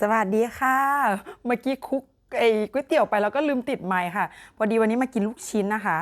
สวัสดีค่ะ เมื่อกี้คุกไอ้ก๋วยเตี๋ยวไปแล้วก็ลืมติดไมค์ค่ะ พอดีวันนี้มากินลูกชิ้นนะคะ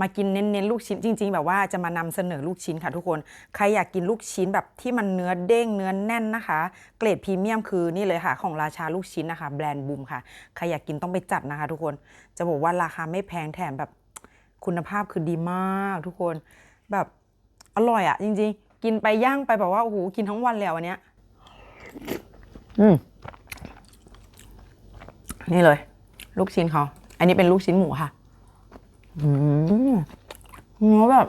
มากินเน้นๆลูกชิ้นจริง ๆ แบบว่าจะมานำเสนอลูกชิ้นค่ะทุกคน ใครอยากกินลูกชิ้นแบบที่มันเนื้อเด้งเนื้อแน่นนะคะ เกรดพรีเมียมคือนี่เลยค่ะ ของราชาลูกชิ้นนะคะ แบรนด์บูมค่ะ ใครอยากกินต้องไปจัดนะคะ ทุกคน จะบอกว่าราคาไม่แพงแถมแบบคุณภาพคือดีมากทุกคน แบบอร่อยอะจริง ๆ กินไปย่างไปแบบว่าโอ้โหกินทั้งวันเลยอะวันเนี้ยอืม นี่เลย ลูกชิ้นเขา อันนี้เป็นลูกชิ้นหมูค่ะอืมเนื้อแบบ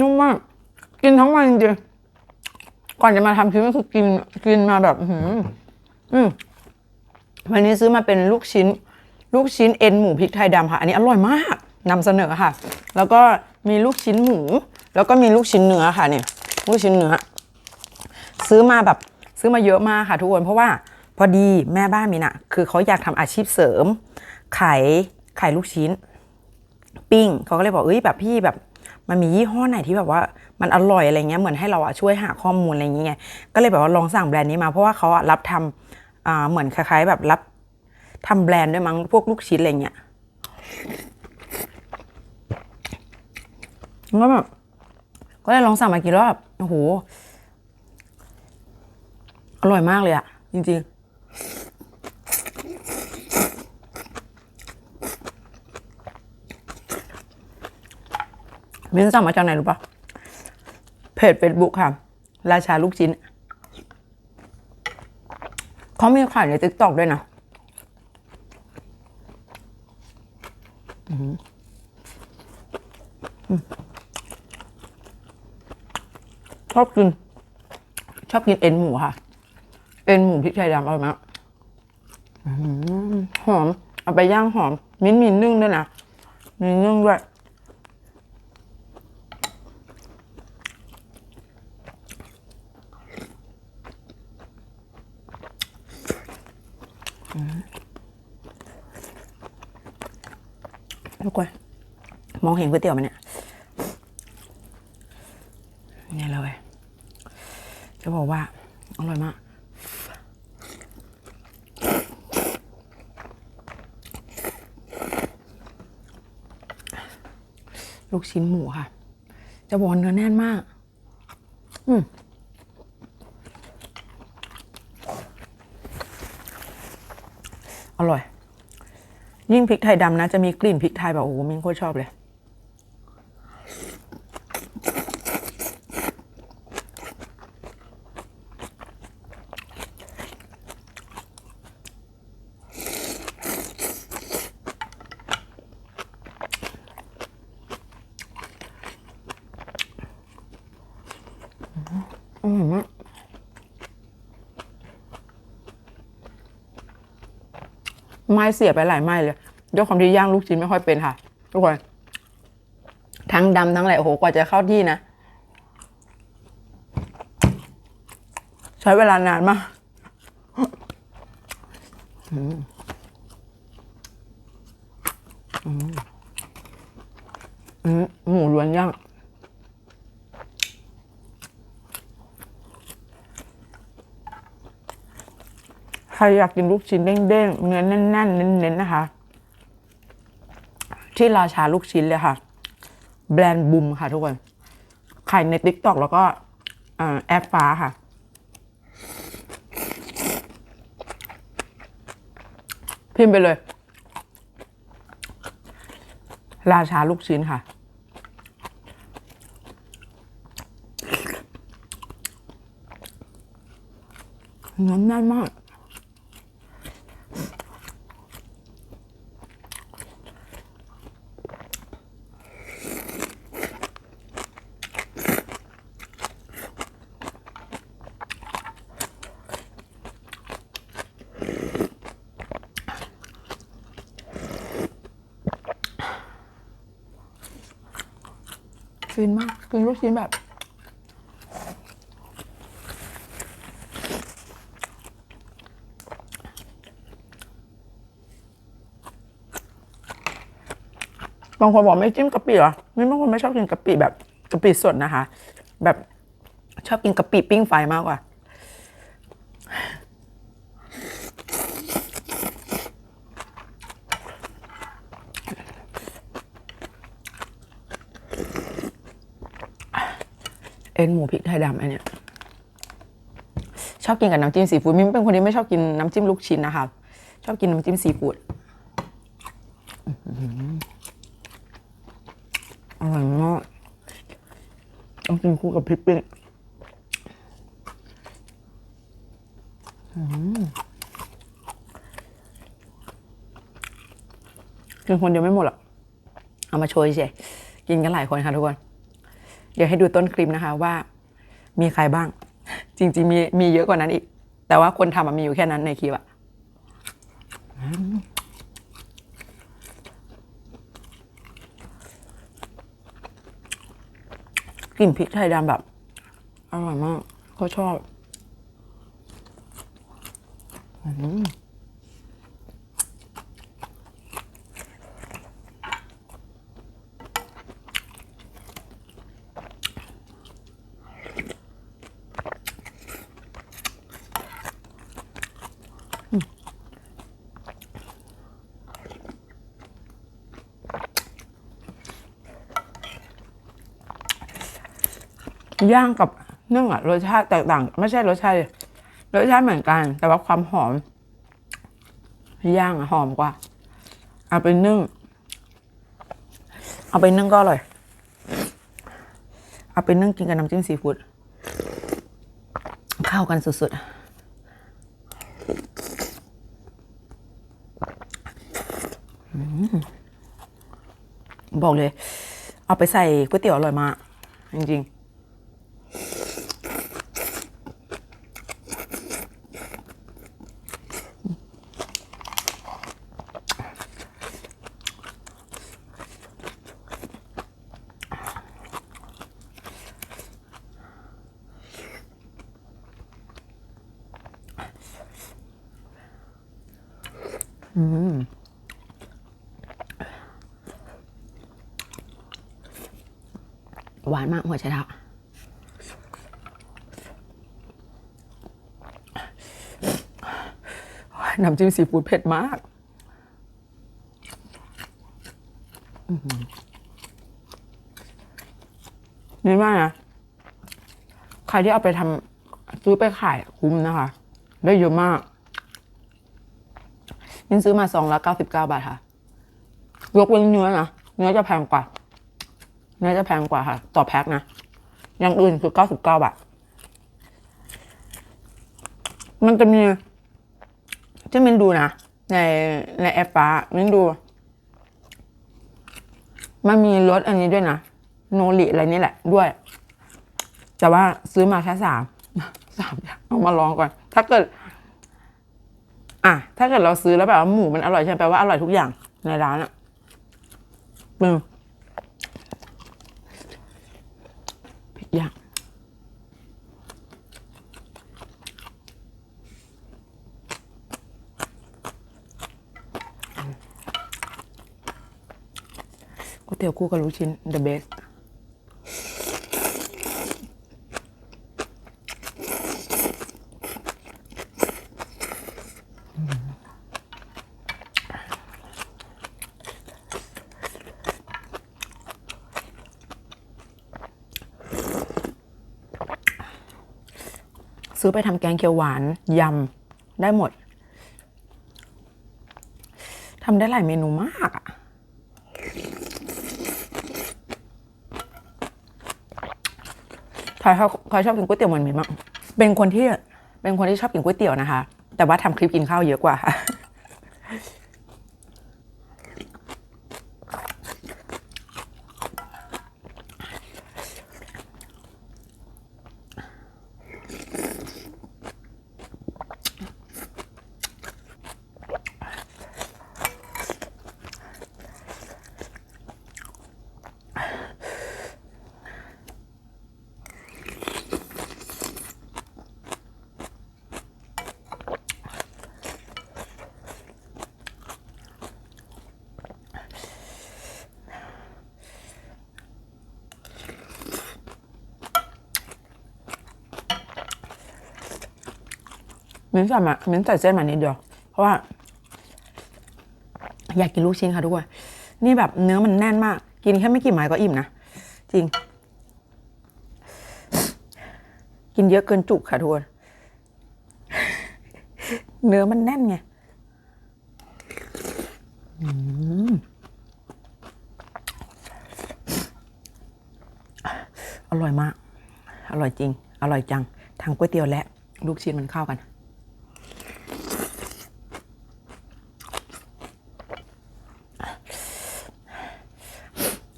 นุ่มมาก กินทั้งวันจริงก่อนจะมาทำคลิปก็คือกินกินมาแบบอือหืออืมวันนี้ซื้อมาเป็นลูกชิ้น ลูกชิ้นเอ็นหมูพริกไทยดำค่ะ อันนี้อร่อยมากนำเสนอค่ะ แล้วก็มีลูกชิ้นหมู แล้วก็มีลูกชิ้นเนื้อค่ะเนี่ยลูกชิ้นเนื้อ ซื้อมาแบบซื้อมาเยอะมากค่ะทุกคนเพราะว่า พอดีแม่บ้านมีน่ะ คือเขาอยากทำอาชีพเสริม ขายขายลูกชิ้น ปิ้งเขาก็เลยบอกเอ้ยแบบพี่แบบมันมียี่ห้อไหนที่แบบว่ามันอร่อยอะไรเงี้ยเหมือนให้เราอะช่วยหาข้อมูลอะไรอย่างเงี้ยก็เลยแบบว่าลองสั่งแบรนด์นี้มาเพราะว่าเขาอะรับทำอ่าเหมือนคล้าย ๆ แบบรับทำแบรนด์ด้วยมั้งพวกลูกชิ้นอะไรเงี้ยแล้วก็แบบก็เลยลองสั่งมากินแล้วแบบโอ้โหอร่อยมากเลยอะจริงๆ มิ้นสั่งมาจากไหนรู้ปะเพจเฟซบุ๊กค่ะ ราชาลูกชิ้น เขามีขายในติ๊กต็อกด้วยนะชอบกิน ชอบกินเอ็นหมูค่ะ เอ็นหมูพริกไทยดำอร่อยมากหอม เอาไปย่างหอม มิ้นท์มีนึ่งด้วยนะมีนึ่งด้วย มองเห็นก๋วยเตี๋ยวไหมเนี่ยนี่เลย จะบอกว่า อร่อยมาก ลูกชิ้นหมูค่ะ จะบอกเนื้อแน่นมาก อืมอร่อย ยิ่งพริกไทยดำนะ จะมีกลิ่นพริกไทยแบบโอ้โหมินโคตรชอบเลย อร่อยมากไม้เสียไปหลายไม้เลยด้วยความที่ย่างลูกชิ้นไม่ค่อยเป็นค่ะ ทุกคน ทั้งดำทั้งอะไรโอ้โห กว่าจะเข้าที่นะ ใช้เวลานานมากอืมอืมหมูล้วนย่าง ใครอยากกินลูกชิ้นเด้งๆเนื้อแน่นๆเน้นๆนะคะ ที่ราชาลูกชิ้นเลยค่ะ แบรนด์บุมค่ะทุกคนขายใน t ิ k t o k แล้วก็แอปฟ้าค่ะ พิมพ์ไปเลย ราชาลูกชิ้นค่ะเนื้อแน่นมาก ฟินมากกินลูกชิ้นแบบบางคนบอกไม่จิ้มกะปิเหรอม่บางคนไม่ชอบกินกะปิแบบกะปิสดนะคะ แบบชอบกินกะปิปิ้งไฟมากกว่า เอ็นหมูพริกไทยดำอันเนี้ยชอบกินกับน้ำจิ้มซีฟู้ดมิมเป็นคนที่ไม่ชอบกินน้ำจิ้มลูกชิ้นนะคะชอบกินน้ำจิ้มซีฟู้ดอร่อยมากต้องกินคู่กับพริกปิ้งกินคนเดียวไม่หมดหรอกเอามาโชยเฉยกินกันหลายคนค่ะทุกคน เดี๋ยวให้ดูต้นคลิปนะคะว่า มีใครบ้าง จริง ๆ มีมีเยอะกว่านั้นอีก แต่ว่าคนทำมันมีอยู่แค่นั้นในคลิปอะอืมกลิ่นพริกไทยดำแบบอร่อยมากเขาชอบอืม ย่างกับนึ่งอะรสชาติแตกต่าง ไม่ใช่รสชาติรสชาติเหมือนกัน แต่ว่าความหอม ย่างหอมกว่า เอาไปนึ่ง เอาไปนึ่งก็อร่อย เอาไปนึ่งกินกับน้ำจิ้มซีฟู้ดเข้ากันสุดๆบอกเลย เอาไปใส่ก๋วยเตี๋ยวอร่อยมากจริงๆ หวานมากหัวไชเท้าน้ำจิ้มซีฟู้ดเผ็ดมากนี่มากนะ ใครที่เอาไปทำซื้อไปขายคุ้มนะคะ ได้เยอะมาก นี่ซื้อมาซองละเก้าสิบเก้าบาทค่ะ ยกเว้นเนื้อนะเนื้อจะแพงกว่า เนื้อจะแพงกว่าค่ะ ต่อแพ็คนะอย่างอื่นคือเก้าสิบเก้าบาท มันจะมีที่มินดูนะ ในในแอปฟ้ามินดู มันมีรสอันนี้ด้วยนะ โนริอะไรนี่แหละด้วย แต่ว่าซื้อมาแค่สามสามอย่างเอามาลองก่อน ถ้าเกิด อะถ้าเกิดเราซื้อแล้วแบบว่าหมูมันอร่อยใช่ไหมแปลว่าอร่อยทุกอย่างในร้านอะปึ้งพริกย่างก๋วยเตี๋ยวคู่กับลูกชิ้น the best ซื้อไปทำแกงเขียวหวานยำได้หมดทำได้หลายเมนูมากอะใครชอบใครชอบกินก๋วยเตี๋ยวเหมือนมินมากเป็นคนที่เป็นคนที่ชอบกินก๋วยเตี๋ยวนะคะ แต่ว่าทำคลิปกินข้าวเยอะกว่า มิ้นใส่มามิ้นใส่เส้นมานิดเดียว เพราะว่า อยากกินลูกชิ้นค่ะทุกคนนี่แบบเนื้อมันแน่นมาก กินแค่ไม่กี่ไม้ก็อิ่มนะ จริง กินเยอะเกินจุกค่ะทุกคนเนื้อมันแน่นไงอืมอร่อยมาก อร่อยจริง อร่อยจังทั้งก๋วยเตี๋ยวและ ลูกชิ้นมันเข้ากัน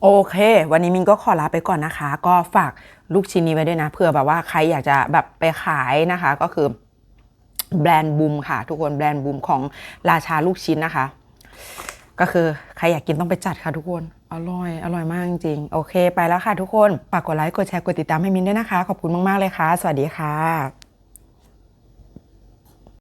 โอเค วันนี้มินก็ขอลาไปก่อนนะคะ ก็ฝากลูกชิ้นนี้ไว้ด้วยนะเผื่อแบบว่าใครอยากจะแบบไปขายนะคะ ก็คือแบรนด์บูมค่ะ ทุกคนแบรนด์บูมของราชาลูกชิ้นนะคะ ก็คือใครอยากกินต้องไปจัดค่ะทุกคน อร่อย อร่อยมากจริงๆโอเค ไปแล้วค่ะทุกคนฝากกดไลค์กดแชร์กดติดตามให้มินด้วยนะคะ ขอบคุณมาก ๆ เลยค่ะ สวัสดีค่ะ